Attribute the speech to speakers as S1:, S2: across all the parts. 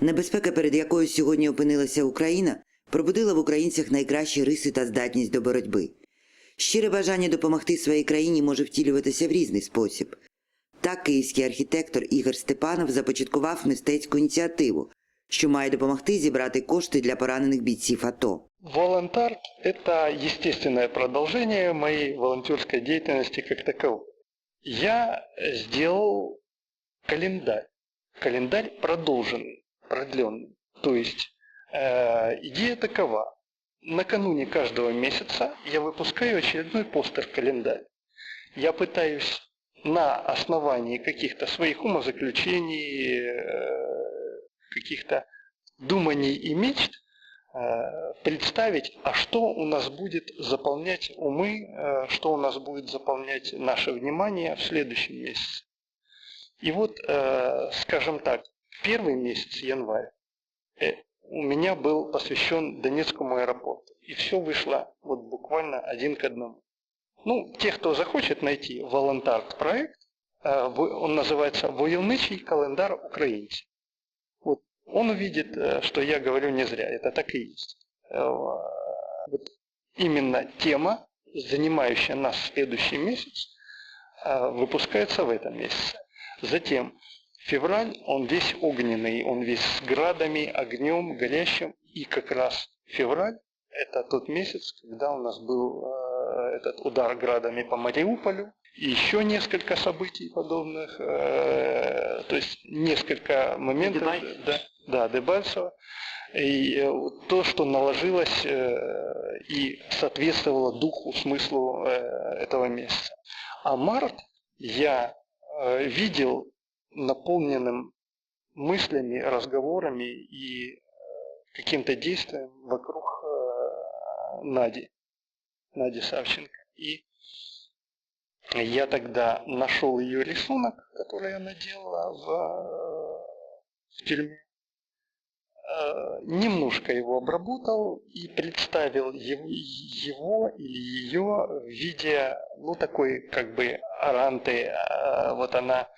S1: Небезпека, перед якою сьогодні опинилася Україна, пробудила в українцях найкращі риси та здатність до боротьби. Щире бажання допомогти своїй країні може втілюватися в різний спосіб. Так київський архітектор Ігор Степанов започаткував мистецьку ініціативу, що має допомогти зібрати кошти для поранених бійців АТО.
S2: Волонтар – это естественное продолжение моей волонтерской деятельности как таковой. Я сделал календарь. Календарь продолженный, продленный. То есть э, идея такова. Накануне каждого месяца я выпускаю очередной постер в календарь. Я пытаюсь на основании каких-то своих умозаключений, э, каких-то думаний и мечт э, представить, а что у нас будет заполнять умы, э, что у нас будет заполнять наше внимание в следующем месяце. И вот, э, скажем так, первый месяц, январь, э, у меня был посвящен Донецкому аэропорту. И все вышло вот буквально один к одному. Ну, те, кто захочет найти волонтар проект, э, он называется «Войовничий календар українців». Вот он увидит, э, что я говорю не зря, это так и есть. Вот именно тема, занимающая нас в следующий месяц, выпускается в этом месяце. Затем февраль, он весь огненный, он весь с градами, огнем, горящим. И как раз февраль – это тот месяц, когда у нас был э, этот удар градами по Мариуполю. И еще несколько событий подобных, э, то есть несколько моментов.
S1: Дебальцево.
S2: Да, да, Дебальцево. И э, то, что наложилось э, и соответствовало духу, смыслу э, этого месяца. А март я э, видел наполненным мыслями, разговорами и э, каким-то действием вокруг э, Нади, Нади Савченко. И я тогда нашел ее рисунок, который она делала в, э, в тюрьме, немножко его обработал и представил его, его или ее в виде, ну, такой, как бы, аранты. Вот она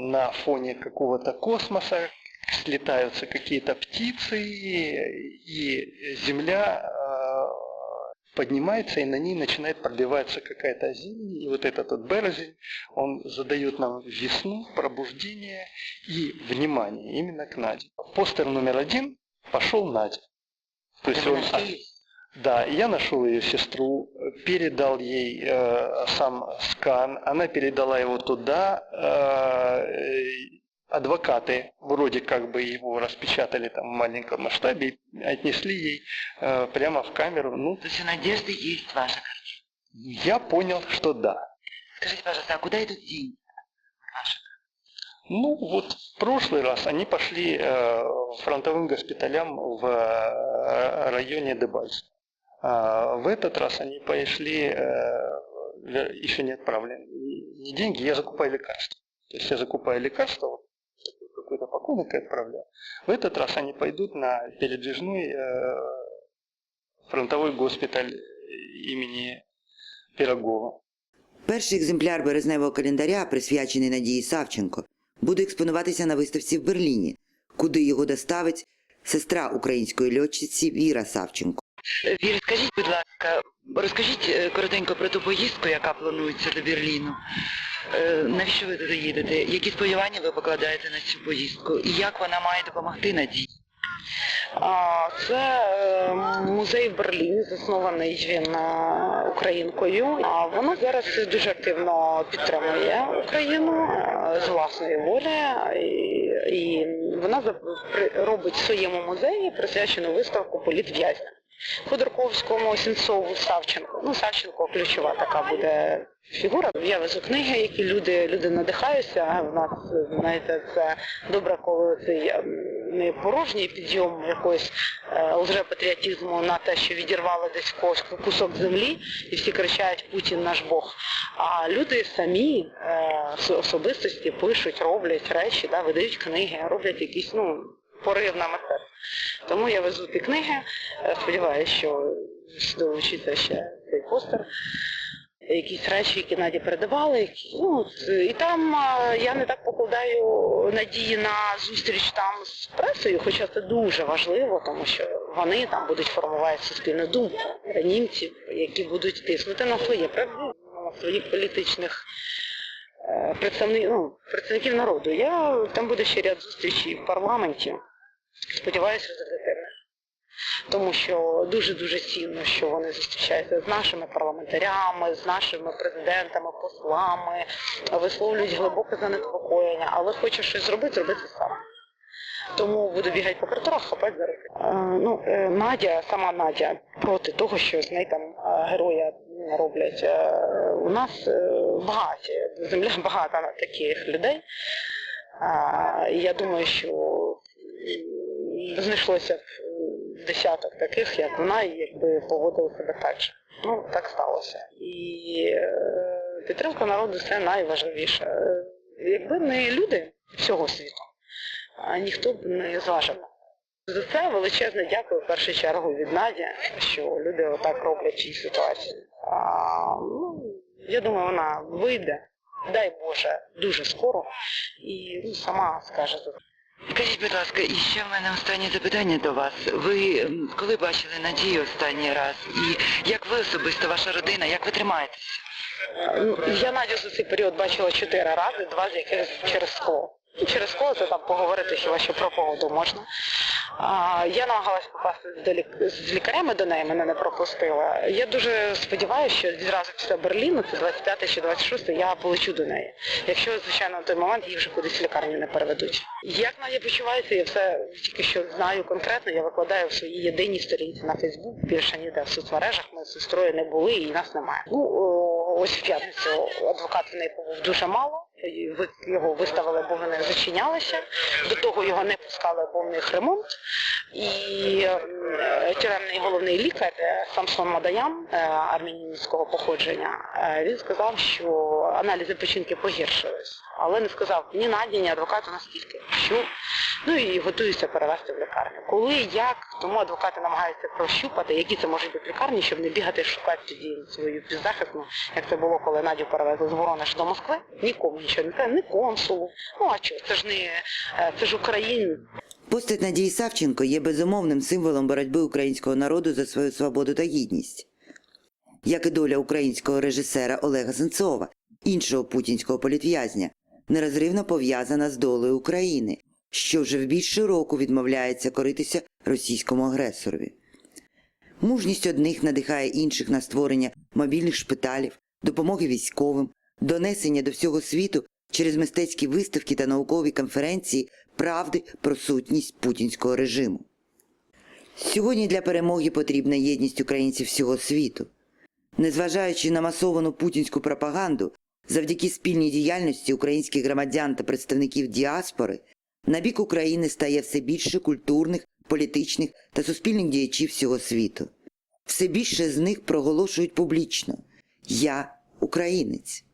S2: на фоне какого-то космоса, слетаются какие-то птицы, и земля э, поднимается, и на ней начинает пробиваться какая-то зелень, и вот этот вот березень, он задает нам весну, пробуждение и внимание именно к Наде. Постер номер один пошел Надя. То есть он, да, я нашел ее сестру, передал ей э, сам скан, она передала его туда, э, адвокаты вроде как бы его распечатали там в маленьком масштабе и отнесли ей э, прямо в камеру. Ну,
S1: То есть у Надежды есть ваша
S2: я понял, что да.
S1: Скажите, пожалуйста, а куда идут деньги?
S2: Ну, вот в прошлый раз они пошли э, фронтовым госпиталям в э, районе Дебальцево. А в этот раз они пошли, э, вер- еще не отправлены. Не не деньги, я закупаю лекарства. То есть я закупаю лекарства, вот такой какой-то пакунок и отправляю. В этот раз они пойдут на передвижной э, фронтовой госпиталь имени Пирогова.
S1: Перший екземпляр березневого календаря, присвячений Надії Савченко, буде експонуватися на виставці в Берліні, куди його доставить сестра української льотчиці Віра Савченко. Віра, скажіть, будь ласка, розкажіть е, коротенько про ту поїздку, яка планується до Берліну. Е, Навіщо ви туди їдете? Які сподівання ви покладаєте на цю поїздку? І як вона має допомогти Надії?
S3: Це е, музей в Берліні, заснований він українкою. Вона зараз дуже активно підтримує Україну з власної волі, і вона робить в своєму музеї присвячену виставку політв'язням. Ходорковському, Сінцову, Савченко. Ну, Савченко ключова така буде фігура. Я везу книги, які люди, люди надихаються. В нас, знаєте, це добре, коли цей ем, не порожній підйом якогось е, лжепатріотизму на те, що відірвали десь когось кусок землі, і всі кричають Путін наш Бог. А люди самі е, особистості пишуть, роблять речі, да, видають книги, роблять якісь ну, порив на мистецтво. Тому я везу ті книги. Е, Сподіваюся, що долучиться ще цей постер. якісь речі, які Наді передавали. які- Ну, і там я не так покладаю надії на зустріч там з пресою, хоча це дуже важливо, тому що вони там будуть формувати суспільну думку німців, які будуть тиснути на своє на своїх політичних е, представників, ну, представників народу. Я там буде ще ряд зустрічей в парламенті. Сподіваюся, результативних. Тому що дуже-дуже цінно, що вони зустрічаються з нашими парламентарями, з нашими президентами, послами, висловлюють глибоке занепокоєння, але хоче щось зробити, робити сам. Тому буду бігати по коридорах, хапати за руки. Е, ну, е, Надя, сама Надя, проти того, що з неї там е, героя роблять. У нас багаті, земля багата на таких людей. Я думаю, що знайшлося м, десяток таких, як вона, і якби поводили себе так же. Ну, так сталося. І е, підтримка народу це найважливіше. Е, Якби не люди всього світу, ніхто б не зважив. За це величезне дякую в першу чергу від Наді, що люди отак роблять цій ситуації. А, ну, я думаю, вона вийде, дай Боже, дуже скоро і сама скаже за
S1: Скажіть, будь ласка, і ще в мене останнє запитання до вас. Ви коли бачили Надію останній раз? І як ви особисто, ваша родина, як ви тримаєтесь?
S3: Ну, Я Надю за цей період бачила чотири рази, два з яких через скло. Через скло це там поговорити хіба що про погоду можна. Я намагалась попасти з, лік- з лікарями до неї, мене не пропустила. Я дуже сподіваюся, що відразу після Берліну, це 25 чи 26, я полечу до неї. Якщо, звичайно, на той момент її вже кудись в лікарню не переведуть. Як Надя почувається, я все тільки що знаю конкретно, я викладаю в своїй єдиній сторінці на Фейсбук, більше ніде в соцмережах ми з сестрою не були і нас немає. Ну, о, ось в п'ятницю адвокат в неї побув дуже мало. Його виставили, бо вони зачинялися. До того його не пускали, бо в них ремонт. І тюремний головний лікар е, Самсон Мадаян, е, армянського походження, е, він сказав, що аналізи печінки погіршились, але не сказав ні Наді, ні адвокату наскільки. Що ну і готуються перевести в лікарню. Коли, як, тому адвокати намагаються прощупати, які це можуть бути лікарні, щоб не бігати шукати тоді свою підзахисну, як це було, коли Надю перевезли з Воронеж до Москви. Нікому нічого не сказали, ні консулу. Ну а чого? Це ж не це ж Україна.
S1: Постать Надії Савченко є безумовним символом боротьби українського народу за свою свободу та гідність. Як і доля українського режисера Олега Сенцова, іншого путінського політв'язня, нерозривно пов'язана з долею України, що вже в більше року відмовляється коритися російському агресорові. Мужність одних надихає інших на створення мобільних шпиталів, допомоги військовим, донесення до всього світу через мистецькі виставки та наукові конференції правди про сутність путінського режиму. Сьогодні для перемоги потрібна єдність українців всього світу. Незважаючи на масовану путінську пропаганду, завдяки спільній діяльності українських громадян та представників діаспори, на бік України стає все більше культурних, політичних та суспільних діячів всього світу. Все більше з них проголошують публічно Я українець.